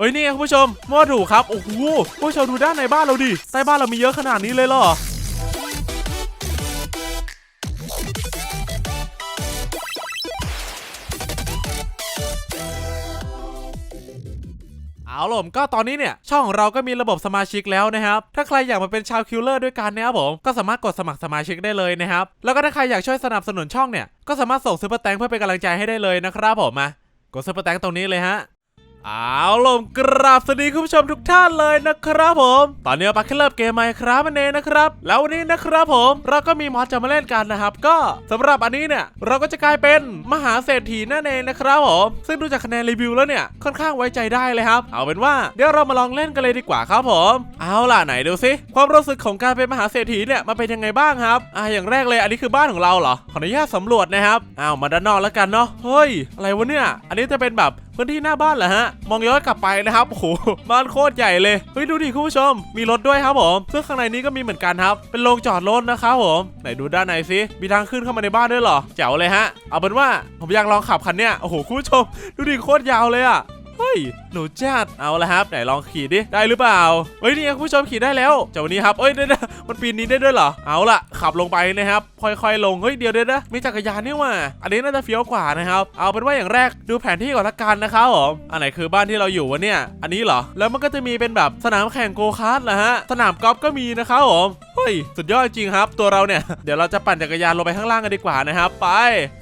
เฮ้ยนี่คุณผู้ชมมั่วถูกครับ โอ้โหคุณผู้ชมดูด้านในบ้านเราดิใต้บ้านเรามีเยอะขนาดนี้เลยเหรอเอาล่ะผมก็ตอนนี้เนี่ย ช่องของเราก็มีระบบสมาชิกแล้วนะครับ ถ้าใครอยากมาเป็นชาวคิลเลอร์ด้วยกันนะครับผม ก็สามารถกดสมัครสมาชิกได้เลยนะครับ แล้วก็ถ้าใครอยากช่วยสนับสนุนช่องเนี่ย ก็สามารถส่งซุปเปอร์แตงเพื่อเป็นกำลังใจให้ได้เลยนะครับผมมากดซุปเปอร์แตงตรงนี้เลยฮะ เอาล่ะกราบสวัสดีคุณผู้ชมทุกท่านเลยนะครับผม ตอนนี้ปักเริ่มเกมใหม่ครับมันเองนะครับ แล้ววันนี้นะครับผม เราก็มีมอดจะมาเล่นกันนะครับ ก็สำหรับอันนี้เนี่ย เราก็จะกลายเป็นมหาเศรษฐีนั่นเองนะครับผมซึ่งดูจากคะแนนรีวิวแล้วเนี่ย ค่อนข้างไว้ใจได้เลยครับ เอาเป็นว่าเดี๋ยวเรามาลองเล่นกันเลยดีกว่าครับผม เอาล่ะไหนดูสิความรู้สึกของการเป็นมหาเศรษฐีเนี่ยมันเป็นยังไงบ้างครับอ่าอย่างแรกเลยอันนี้คือบ้านของเราเหรอขออนุญาตสำรวจนะครับอ้าวมาด้านนอกแล้วกันเนาะเฮ้ยอะไรวะเนี่ย อันนี้จะเป็นแบบพื้นที่หน้าบ้านเหรอฮะ มองย้อนกลับไปนะครับโอ้โหบ้านโคตรใหญ่เลย เฮ้ยดูดิคุณผู้ชม มีรถด้วยครับผม ซึ่งข้างในนี้ก็มีเหมือนกันครับ เป็นโรงจอดรถนะครับผม ไหนดูด้านในสิมีทางขึ้นเข้ามาในบ้านด้วยเหรอ แจ๋วเลยฮะ เอาเป็นว่าผมอยากลองขับคันเนี้ย โอ้โหคุณผู้ชม ดูดิโคตรยาวเลยอะ เฮ้ยหนูจัดเอาละครับไหนลองขี่ดิได้หรือเปล่าเฮ้ยนี่คุณผู้ชมขี่ได้แล้วจ้าวันนี้ครับเอ้ยเดี๋ยวๆมันปีนนี้ได้ด้วยเหรอเอาละขับลงไปนะครับค่อยๆ ลงเฮ้ยเดี๋ยวเดี๋ยวนะมีจักรยานนี่ว่าอันนี้น่าจะเฟี้ยวกว่านะครับเอาเป็นว่าอย่างแรกดูแผนที่ก่อนละกันนะครับผมอันไหนคือบ้านที่เราอยู่วะเนี่ยอันนี้เหรอแล้วมันก็จะมีเป็นแบบสนามแข่งโกคาร์ทเหรอฮะสนามกอล์ฟก็มีนะครับผมเฮ้ยสุดยอดจริงครับ ตัวเราเนี่ยเดี๋ยวเราจะปั่นจักรยานลงไปข้างล่างกันดีกว่านะครับไป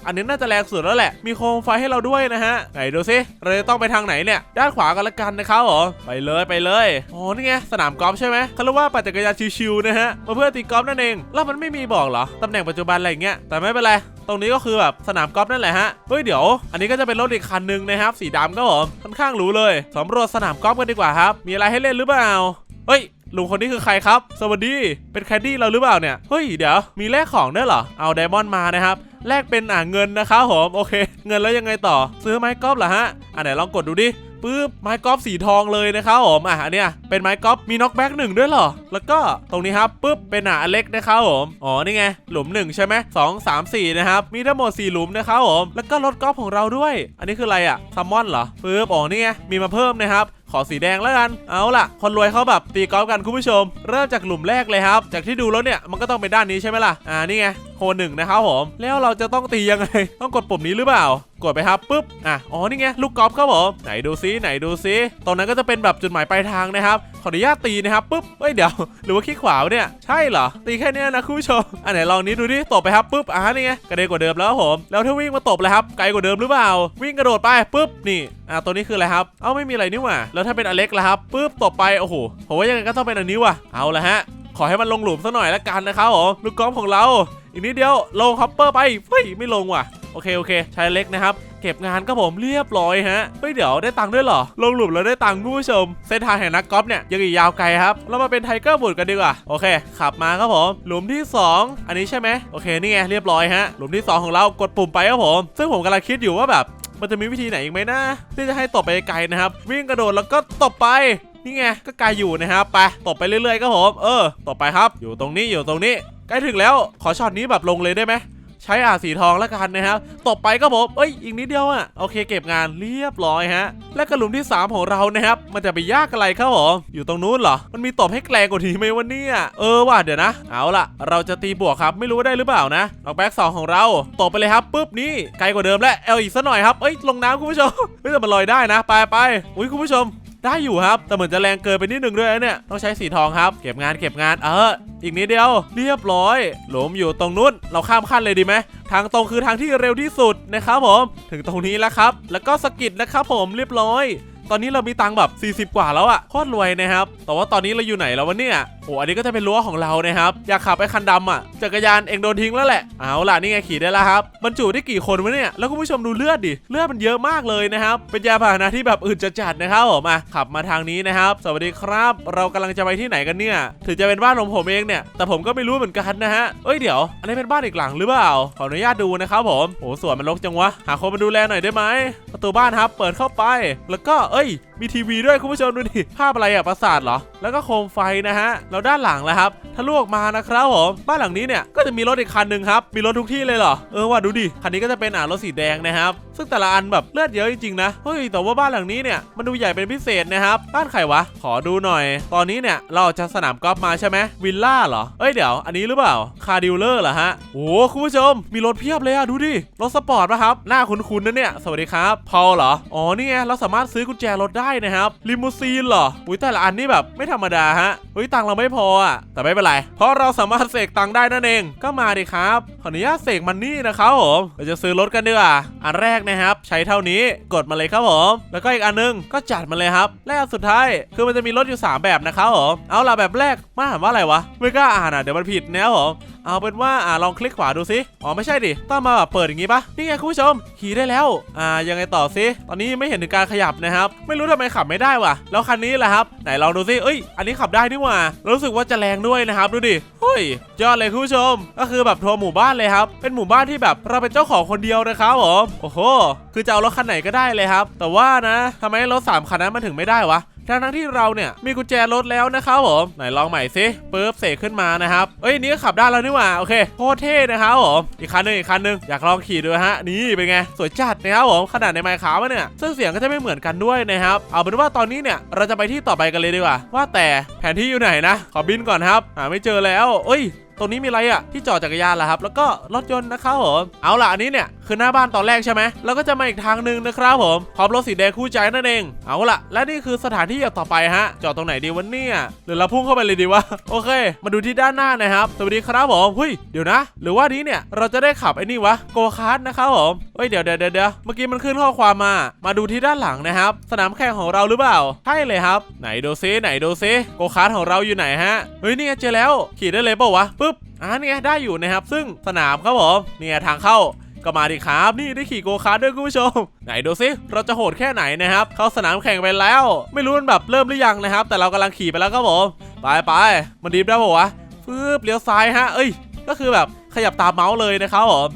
อันนี้น่าจะแรงสุดแล้วแหละมีโคมไฟให้เราด้วยนะฮะไหนดูสิเราจะต้องไปทางไหนเนี่ยด้านขวากันละกันนะครับผมไปเลยไปเลยอ๋อนี่ไงสนามกอล์ฟใช่ไหมเขาเรียกว่าปั่นจักรยานชิวๆนะฮะมาเพื่อตีกอล์ฟนั่นเองแล้วมันไม่มีบอกเหรอตำแหน่งปัจจุบันอะไรเงี้ยแต่ไม่เป็นไรตรงนี้ก็คือแบบสนามกอล์ฟนั่นแหละฮะ เฮ้ยเดี๋ยว อันนี้ก็จะเป็นรถอีกคันหนึ่งนะครับ สีดำก็ผมค่อนข้างหรู้เลยสำรวจสนามกอล์ฟกันดีกว่าครับ มีอะไรให้เล่นหรือเปล่า เฮ้ยลุงคนนี้คือใครครับ สวัสดี เป็นแคดดี้เราหรือเปล่าเนี่ย เฮ้ย เดี๋ยว มีแลกของด้วยเหรอ เอาไดมอนด์มานะครับ แลกเป็นอ่าเงินนะครับผมโอเค เงินแล้วยังไงต่อ ซื้อไม้กอล์ฟเหรอฮะอะไหนลองกดดูดิปึ๊บไม้กอล์ฟสีทองเลยนะครับผมอะอันเนี้ยเป็นไม้กอล์ฟมีน็อกแบ็กหนึ่งด้วยเหรอ แล้วก็ตรงนี้ครับปึ๊บเป็นอะอเล็กนะครับผมอ๋อนี่ไงหลุมหนึ่งใช่ไหมสองสามสี่นะครับมีทั้งหมดสี่หลุมนะครับผมแล้วก็รถกอล์ฟของเราด้วย อันนี้คืออะไรอะซัมมอนเหรอปึ๊บอ๋อนี่ไงมีมาเพิ่มนะครับ ขอสีแดงแล้วกัน เอาล่ะ คนรวยเขาแบบตีกอล์ฟกันคุณผู้ชม เริ่มจากหลุมแรกเลยครับ จากที่ดูแล้วเนี่ยมันก็ต้องเป็นด้านนี้ใช่ไหมล่ะ อ่า นี่ไงโคหนึ่งนะครับผม แล้วเราจะต้องตียังไง ต้องกดปุ่มนี้หรือเปล่า กดไปครับปุ๊บ อะ อ๋อ นี่ไง ลูกกอล์ฟครับผม ไหนดูซิ ไหนดูซิ ตรงนั้นก็จะเป็นแบบจุดหมายปลายทางนะครับ ออนุญาตตีนะครับปุ๊บเฮ้ยเดี๋ยวหรือว่าคลิกขวาเนี่ยใช่เหรอตีแค่เนี้ยนะคุณผู้ชมอันไหนลองนี้ดูดิตบไปครับปุ๊บอ่านี่ไงกระเด็นกว่าเดิมแล้วครับผมแล้วถ้าวิ่งมาตบเลยครับไกลกว่าเดิมหรือเปล่า วิ่งกระโดดไปปุ๊บนี่อ่าตัวนี้คืออะไรครับ เอ้าไม่มีอะไรนี่หว่าแล้วถ้าเป็นอเล็กล่ะครับปุ๊บตบไปโอ้โหผมว่ายังไงก็ต้องเป็นอันนี้ว่ะเอาละฮะขอให้มันลงหลุมสักหน่อยละกันนะครับผมลูกกอล์ฟของเรา อีกนิดเดียวลงฮอปเปอร์ไปเฮ้ยไม่ลงว่ะโอเคโอเคใช้เล็กนะครับ เก็บงานก็ผมเรียบร้อยฮะเฮ้ยเดี๋ยวได้ตังค์ด้วยเหรอ ลงหลุมแล้วได้ตังค์คุณผู้ชม เส้นทางแห่งนักกอล์ฟเนี่ยยังอีกยาวไกลครับ เรามาเป็นไทเกอร์บูดกันดีกว่า โอเค ขับมาครับผม หลุมที่ 2 อันนี้ใช่ไหมโอเคนี่ไงเรียบร้อยฮะ หลุมที่ 2 ของเรากดปุ่มไปครับผม ซึ่งผมกำลังคิดอยู่ว่าแบบมันจะมีวิธีไหนอีกไหมนะที่จะให้ตบไปไกลนะครับ วิ่งกระโดดแล้วก็ตบไปนี่ไงก็ไกลอยู่นะครับไปตบไปเรื่อยๆครับผมเออตบไปครับ อยู่ตรงนี้อยู่ตรงนี้ใกล้ถึงแล้วขอช็อตนี้แบบลงเลยได้ไหม ใช้อ่าสีทองแล้วกันนะครับตบไปก็ผมเอ้ยอีกนิดเดียวอะโอเค เก็บงานเรียบร้อยฮะ และกระหลุมที่ 3 ของเรานะครับมันจะไปยากอะไรครับผมอยู่ตรงนู้นเหรอ มันมีตบให้แกลงกว่านี้ไหมวะเนี่ยเออว่ะเดี๋ยวนะ เอาล่ะ เราจะตีบวกครับไม่รู้ว่าได้หรือเปล่านะดอกแบ็กสองของเราตบไปเลยครับปุ๊บนี่ไกลกว่าเดิมแล้วเอาอีกสักหน่อยครับเอ้ยลงน้ำคุณผู้ชมเฮ้ยแต่มันลอยได้นะ ไปไปอุ้ยคุณผู้ชม ได้อยู่ครับ แต่เหมือนจะแรงเกินไปนิดนึงด้วยเนี่ย ต้องใช้สีทองครับ เก็บงานเก็บงาน เออ อีกนิดเดียว เรียบร้อย หลุมอยู่ตรงนู้น เราข้ามขั้นเลยดีไหม ทางตรงคือทางที่เร็วที่สุดนะครับผม ถึงตรงนี้แล้วครับ แล้วก็สกิดนะครับผม เรียบร้อย ตอนนี้เรามีตังค์แบบ 40 กว่าแล้วอะโคตรรวยนะครับ แต่ว่าตอนนี้เราอยู่ไหนแล้ววะเนี่ย โอ้อันนี้ก็จะเป็นรั้วของเรานะครับ อยากขับไปคันดำอะจักรยานเองโดนทิ้งแล้วแหละ เอาล่ะนี่ไงขี่ได้แล้วครับบรรจุได้กี่คนวะเนี่ย แล้วคุณผู้ชมดูเลือดดิ เลือดมันเยอะมากเลยนะครับ เป็นยาพาหนะที่แบบอื่นจะจัดนะครับผมอะขับมาทางนี้นะครับ สวัสดีครับ เรากำลังจะไปที่ไหนกันเนี่ย ถึงจะเป็นบ้านของผมเองเนี่ย แต่ผมก็ไม่รู้เหมือนกันนะฮะ เอ้ยเดี๋ยว อันนี้เป็นบ้านอีกหลังหรือเปล่า ขออนุญาตดูนะครับผม โอ้สวนมันรกจังวะ หาคนมาดูแลหน่อยได้ไหมประตูบ้านครับ เปิดเข้าไป แล้วก็ เอ้ย มีทีวีด้วยคุณผู้ชมดูดิภาพอะไรอะปราสาทเหรอ แล้วก็โคมไฟนะฮะแล้วด้านหลังแล้วครับทะลุออกมานะครับผมบ้านหลังนี้เนี่ยก็จะมีรถอีกคันหนึ่งครับมีรถทุกที่เลยเหรอเออว่ะดูดิคันนี้ก็จะเป็นอ่ารถสีแดงนะครับซึ่งแต่ละอันแบบเลือดเยอะจริงๆนะเฮ้ยแต่ว่าบ้านหลังนี้เนี่ยมันดูใหญ่เป็นพิเศษนะครับบ้านใครวะขอดูหน่อย ตอนนี้เนี่ยเราจะสนามกอล์ฟมาใช่ไหมวิลล่าเหรอเอ้ยเดี๋ยวอันนี้หรือเปล่าคาร์ดิวเลอร์เหรอฮะโอ้คุณผู้ชมมีรถเพียบเลยอะดูดิรถสปอร์ตป่ะครับหน้าคุ้นๆนะเนี่ยสวัสดีครับพอเหรออ๋อนี่ไงเราสามารถซื้อกุญแจรถได้นะครับลิมูซีนเหรออุ้ยแต่ละอันนี่แบบไม่ธรรมดาฮะเฮ้ยตังเราไม่พออะแต่ไม่เป็นไร เพราะเราสามารถเสกตังได้นั่นเองก็มาดิครับขออนุญาตเสกมันนี่นะครับผมเราจะซื้อรถกันดีกว่าอันแรกนะครับ ใช้เท่านี้กดมาเลยครับผมแล้วก็อีกอันนึงก็จัดมาเลยครับและอันสุดท้ายคือมันจะมีรถอยู่ 3 แบบนะครับผมเอาล่ะแบบแรกมาถามว่าอะไรวะไม่กล้าอ่านอะเดี๋ยวมันผิดนะครับผมเอาเป็นว่าอ่าลองคลิกขวาดูสิอ๋อไม่ใช่ดิต้องมาแบบเปิดอย่างงี้ปะนี่ไงคุณผู้ชมขี่ได้แล้วอ่ายังไงต่อสิตอนนี้ไม่เห็นถึงการขยับนะครับ ไม่รู้ทำำไมขับไม่ได้วะแล้วคันนี้แหละครับไหนลองดูสิเอ้ย อันนี้ขับได้นี่หว่ารู้สึกว่าจะแรงด้วยนะครับดูดิเฮ้ยยอดเลยคุณผู้ชม ก็คือแบบทัวร์หมู่บ้านเลยครับเป็นหมู่บ้านที่แบบเราเป็นเจ้าของคนเดียวนะครับผมโอ้โหคือจะเอารถคันไหนก็ได้เลยครับ แต่ว่านะทำไมรถสามคันนั้นมันถึงไม่ได้วะ ทั้งทั้งที่เราเนี่ยมีกุญแจรถแล้วนะครับผมไหนลองใหม่สิปึ๊บเสกขึ้นมานะครับเอ้ยนี่ก็ขับได้แล้วนี่หว่าโอเคโคตรเท่นะครับผมอีกคันหนึงอีกคันหนึงอยากลองขี่ดูฮะนี่เป็นไงสวยจัดนะครับผมขนาดในไมค์ขาวเนี่ยซึ่งเสียงก็จะไม่เหมือนกันด้วยนะครับเอาเป็นว่าตอนนี้เนี่ยเราจะไปที่ต่อไปกันเลยดีกว่า ว่าแต่แผนที่อยู่ไหนนะ ขอบินก่อนครับหาไม่เจอแล้วเอ้ยตรงนี้มีอะไรอะที่จอดจักรยานเหรอครับ แล้วก็รถยนต์นะครับผมเอาล่ะอันนี้เนี่ย คือหน้าบ้านตอนแรกใช่ไหมแล้วก็จะมาอีกทางหนึ่งนะครับผมพร้อมรถสีแดงคู่ใจนั่นเอง เอาละและนี่คือสถานที่ต่อไปฮะ จอดตรงไหนดีวะเนี่ยหรือเราพุ่งเข้าไปเลยดีวะโอเค มาดูที่ด้านหน้านะครับสวัสดีครับผมเฮ้ยเดี๋ยวนะ หรือว่านี้เนี่ยเราจะได้ขับไอ้นี่วะโกคาร์ดนะครับผมเฮ้ยเดี๋ยวเดี๋ยวเดี๋ยวเมื่อกี้มันขึ้นข้อความมา มาดูที่ด้านหลังนะครับ สนามแข่งของเราหรือเปล่าใช่เลยครับ ไหนดูซิไหนดูซิโกคาร์ดของเราอยู่ไหนฮะเฮ้ยนี่ไงเจอแล้วขี่ได้เลยเปล่าวะปึ๊บอ่าเนี่ยได้อยู่นะครับ ซึ่งสนามครับผมเนี่ยทางเข้า ก็มาดิครับนี่ได้ขี่โกคาร์ทด้วยคุณผู้ชม ไหนดูซิเราจะโหดแค่ไหนนะครับ เข้าสนามแข่งไปแล้ว ไม่รู้มันแบบเริ่มหรือยังนะครับ แต่เรากำลังขี่ไปแล้วครับผมไปไปมันดีฟได้ป่าวะฟืบเลี้ยวซ้ายฮะเอ้ย ก็คือแบบขยับตามเมาส์เลยนะครับผม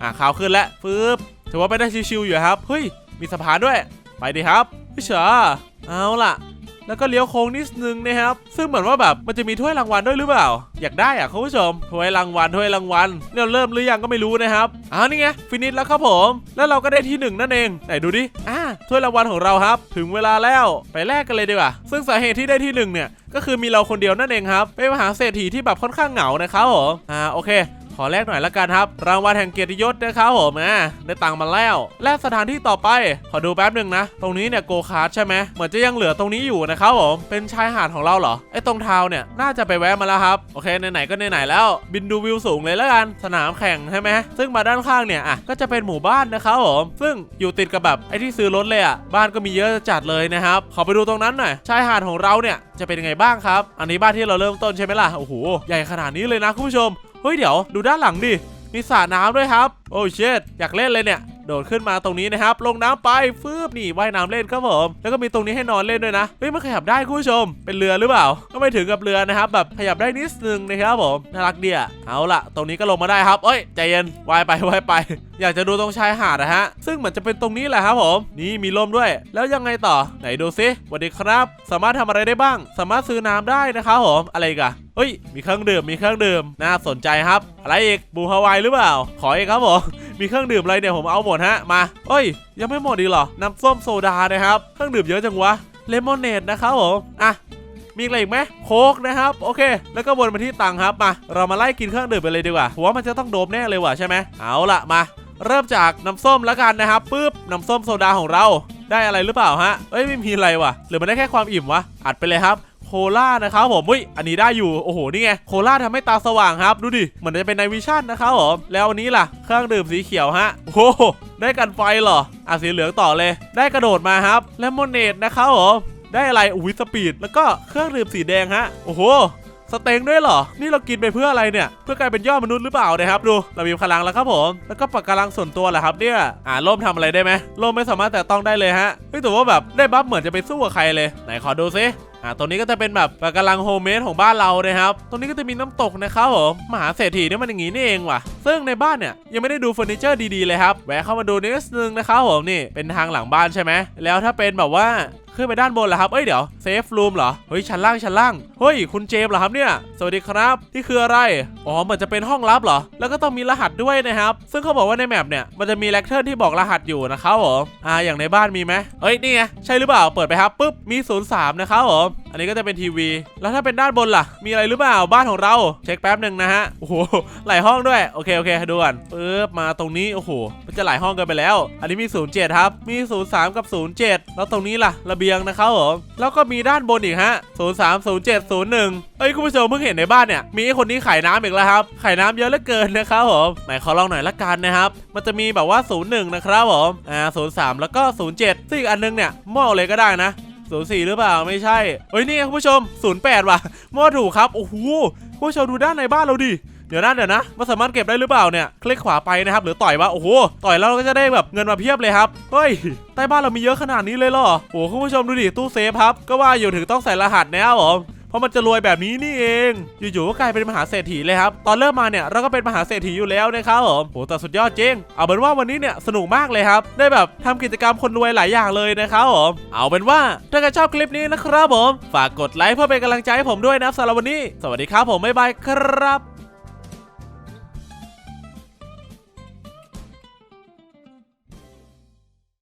อ่าขาวขึ้นแล้วฟืบถือว่าไปได้ชิวๆอยู่ครับเฮ้ยมีสะพานด้วย ไปดิครับพี่เฉาเอาล่ะ แล้วก็เลี้ยวโค้งนิดนึงนะครับ ซึ่งเหมือนว่าแบบมันจะมีถ้วยรางวัลด้วยหรือเปล่า อยากได้อะคุณผู้ชมถ้วยรางวัลถ้วยรางวัลเนี่ยเริ่มหรือยังก็ไม่รู้นะครับอ้าวนี่ไงฟินิชแล้วครับผม แล้วเราก็ได้ที่หนึ่งนั่นเองไหนดูดิอ่าถ้วยรางวัลของเราครับ ถึงเวลาแล้วไปแลกกันเลยดีกว่าซึ่งสาเหตุที่ได้ที่หนึ่งเนี่ยก็คือมีเราคนเดียวนั่นเองครับเป็นมหาเศรษฐีที่แบบค่อนข้างเหงานะครับผมอ่าโอเค ขอแลกหน่อยละกันครับ รางวัลแห่งเกียรติยศนะครับผมอะได้ตังค์มาแล้ว และสถานที่ต่อไป ขอดูแป๊บหนึ่งนะ ตรงนี้เนี่ยโกคาร์ทใช่ไหมเหมือนจะยังเหลือตรงนี้อยู่นะครับผม เป็นชายหาดของเราเหรอ ไอ้ตรงเท้าเนี่ย น่าจะไปแวะมาแล้วครับ โอเค ไหนๆก็ไหนๆแล้ว บินดูวิวสูงเลยล้วกัน สนามแข่งใช่ไหม ซึ่งมาด้านข้างเนี่ยอะ ก็จะเป็นหมู่บ้านนะครับผม ซึ่งอยู่ติดกับแบบไอ้ที่ซื้อรถเลยอะ บ้านก็มีเยอะจัดเลยนะครับ ขอไปดูตรงนั้นหน่อย ชายหาดของเราเนี่ยจะเป็นยังไงบ้างครับ อันนี้บ้านที่เราเริ่มต้นใช่ไหมล่ะ โอ้โห ใหญ่ขนาดนี้เลยนะคุณผู้ชม เฮ้ยเดี๋ยวดูด้านหลังดิมีสระน้ำด้วยครับ โอ้เชดอยากเล่นเลยเนี่ยโดดขึ้นมาตรงนี้นะครับ ลงน้ำไปฟืบนี่ว่ายน้ำเล่นครับผมแล้วก็มีตรงนี้ให้นอนเล่นด้วยนะเฮ้ยมันขยับได้คุณผู้ชม เป็นเรือหรือเปล่าก็ไม่ถึงกับเรือนะครับ แบบขยับได้นิดนึงนะครับผมน่ารักเดียเอาละตรงนี้ก็ลงมาได้ครับเอ้ยใจเย็นว่ายไปว่ายไป อยากจะดูตรงชายหาดนะฮะซึ่งเหมือนจะเป็นตรงนี้แหละครับผม นี่มีลมด้วย แล้วยังไงต่อไหนดูซิสวัสดีครับ สามารถทำอะไรได้บ้าง สามารถซื้อน้ำได้นะครับผมอะไรกอะเฮ้ย มีเครื่องดื่ม มีเครื่องดื่ม น่าสนใจครับ อะไรอีกบูฮาวายหรือเปล่า ขออีกครับผม มีเครื่องดื่มอะไรเนี่ยผมเอาหมดฮะ มาเอ้ย ยังไม่หมดดีกเหรอ น้ำส้มโซดานะครับ เครื่องดื่มเยอะจังวะ เลมอนเนดนะครับผม อะมีอะไรอีกไหมโคกนะครับ โอเค แล้วก็วนมาที่ตังค์ครับ มา เรามาไล่กินเครื่องดื่มไปเลยดีกว่าผมว่ามันจะต้องโดบแน่เลยว่ะใช่ไหมเอาละมา เริ่มจากน้ำส้มแล้วกันนะครับปึ๊บน้ำส้มโซดาของเราได้อะไรหรือเปล่าฮะเอ้ยไม่มีอะไรว่ะ หรือมันได้แค่ความอิ่มวะ อัดไปเลยครับ โคล่านะครับผมอุ้ยอันนี้ได้อยู่โอ้โหนี่ไงโคล่าทำให้ตาสว่างครับ ดูดิเหมือนจะเป็นในวิชั่นนะครับผมแล้วอันนี้ล่ะเครื่องดื่มสีเขียวฮะโอ้โหได้กันไฟเหรออะสีเหลืองต่อเลย ได้กระโดดมาครับเลมอนเนดนะครับผมได้อะไรอุ้ยสปีดแล้วก็เครื่องดื่มสีแดงฮะโอ้โหสเต็งด้วยเหรอ นี่เรากินไปเพื่ออะไรเนี่ย เพื่อกลายเป็นยอดมนุษย์หรือเปล่านะครับดู เรามีพลังแล้วครับผม แล้วก็ปากการังส่วนตัวแหละครับเนี่ย อ่าล่มทำอะไรได้ไหมล่มไม่สามารถแต่ต้องได้เลยฮะ เฮ้ยแต่ว่าแบบได้บัฟเหมือนจะไปสู้กับใครเลย ไหนขอดูซิ อ่าตรงนี้ก็จะเป็นแบบกการังโฮมเมดของบ้านเรานะครับ ตรงนี้ก็จะมีน้ำตกนะครับผมมหาเศรษฐีเนี่ยมันอย่างงี้นี่เองว่ะ ซึ่งในบ้านเนี่ยยังไม่ได้ดูเฟอร์นิเจอร์ดีๆเลยครับ แวะเข้ามาดูนิดนึงนะครับผมนี่เป็นทางหลังบ้านใช่ไหมแล้วถ้าเป็นแบบว่า ขึ้นไปด้านบนเหรอครับเอ้ยเดี๋ยวเซฟรูมเหรอเฮ้ยชั้นล่างชั้นล่างเฮ้ยคุณเจมส์เหรอครับเนี่ยสวัสดีครับนี่คืออะไรอ๋อเหมือนจะเป็นห้องลับเหรอ แล้วก็ต้องมีรหัสด้วยนะครับ ซึ่งเขาบอกว่าในแมปเนี่ยมันจะมีแลกเทอร์ที่บอกรหัสอยู่นะครับผมอ่าอย่างในบ้านมีไหมเอ้ยนี่ไงใช่หรือเปล่าเปิดไปครับปุ๊บมี 03 นะครับผมอันนี้ก็จะเป็นทีวี แล้วถ้าเป็นด้านบนล่ะ มีอะไรหรือเปล่าบ้านของเราเช็คแป๊บหนึ่งนะฮะโอ้โหหลายห้องด้วยโอเคโอเคดูก่อนปึ๊บมาตรงนี้โอ้โหมันจะหลายห้องกันไปแล้ว อันนี้มี 07 ครับมี 03 กับ 07 แล้วตรงนี้ล่ะระเบียงนะครับผมแล้วก็มีด้านบนอีกฮะ 03 07 01 เอ้ยคุณผู้ชมเพิ่งเห็นในบ้านเนี่ย มีคนนี้ขายน้ำอีกแล้วครับ ขายน้ำเยอะเหลือเกินนะครับผมไหนขอลองหน่อยละกันนะครับ มันจะมีแบบว่า 01 นะครับผม อ่า 03 แล้วก็ 07 ซึ่งอีกอันนึงเนี่ยมอบเลยก็ได้นะ04หรือเปล่าไม่ใช่เอ้ยนี่คุณผู้ชม 08 ว่ะมอถูกครับ โอ้โหคุณผู้ชมดูด้านในบ้านเราดิ เดี๋ยวนะเดี๋ยวนะมันสามารถเก็บได้หรือเปล่าเนี่ยคลิกขวาไปนะครับหรือต่อยวะโอ้โหต่อยแล้วเราก็จะได้แบบเงินมาเพียบเลยครับเฮ้ยใต้บ้านเรามีเยอะขนาดนี้เลยเหรอโอ้โหคุณผู้ชมดูดิตู้เซฟครับก็ว่าอยู่ถึงต้องใส่รหัสนะครับผมเพราะมันจะรวยแบบนี้นี่เอง อยู่ๆก็กลายเป็นมหาเศรษฐีเลยครับ ตอนเริ่มมาเนี่ยเราก็เป็นมหาเศรษฐีอยู่แล้วนะครับผมโหแต่สุดยอดจริง เอาเป็นว่าวันนี้เนี่ยสนุกมากเลยครับ ได้แบบทำกิจกรรมคนรวยหลายอย่างเลยนะครับผม เอาเป็นว่าถ้าใครชอบคลิปนี้นะครับผม ฝากกดไลค์เพื่อเป็นกำลังใจให้ผมด้วยนะสำหรับวันนี้ สวัสดีครับผมบ๊ายบายครับ